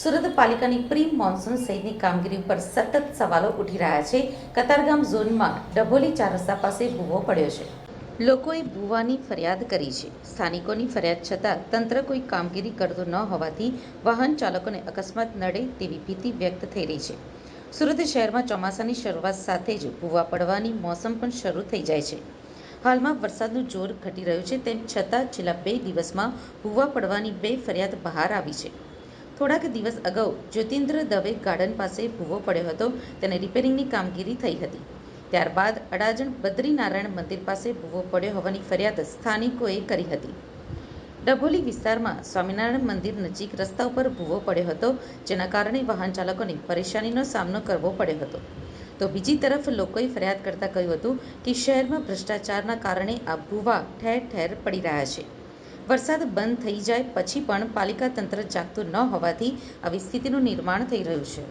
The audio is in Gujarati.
સુરત પાલિકાની પ્રી મોન્સૂન સહિતની કામગીરી પર સતત સવાલો ઉઠી રહ્યા છે. કતારગામ ઝોનમાં ડભોલી ચાર રસ્તા પાસે ભૂવો પડ્યો છે. લોકોએ ભૂવાની ફરિયાદ કરી છે. સ્થાનિકોની ફરિયાદ છતાં તંત્ર કોઈ કામગીરી કરતું ન હોવાથી વાહન ચાલકોને અકસ્માત નડે તેવી ભીતિ વ્યક્ત થઈ રહી છે. સુરત શહેરમાં ચોમાસાની શરૂઆત સાથે જ ભૂવા પડવાની મોસમ પણ શરૂ થઈ જાય છે. હાલમાં વરસાદનું જોર ઘટી રહ્યું છે તેમ છતાં છેલ્લા બે દિવસમાં ભૂવા પડવાની બે ફરિયાદ બહાર આવી છે. થોડાક દિવસ અગાઉ જ્યોતિન્દ્ર દવે ગાર્ડન પાસે ભૂવો પડ્યો હતો. તેને રિપેરિંગની કામગીરી થઈ હતી. ત્યારબાદ અડાજણ બદ્રીનારાયણ મંદિર પાસે ભૂવો પડ્યો હોવાની ફરિયાદ સ્થાનિકોએ કરી હતી. ડભોલી વિસ્તારમાં સ્વામિનારાયણ મંદિર નજીક રસ્તા ઉપર ભૂવો પડ્યો હતો, જેના કારણે વાહન ચાલકોને પરેશાનીનો સામનો કરવો પડ્યો હતો. તો બીજી તરફ લોકોએ ફરિયાદ કરતાં કહ્યું હતું કે શહેરમાં ભ્રષ્ટાચારના કારણે આ ભૂવા ઠેર ઠેર પડી રહ્યા છે. વરસાદ બંધ થઈ જાય પછી પણ પાલિકા તંત્ર જાગતું ન હોવાથી આવી સ્થિતિનું નિર્માણ થઈ રહ્યું છે.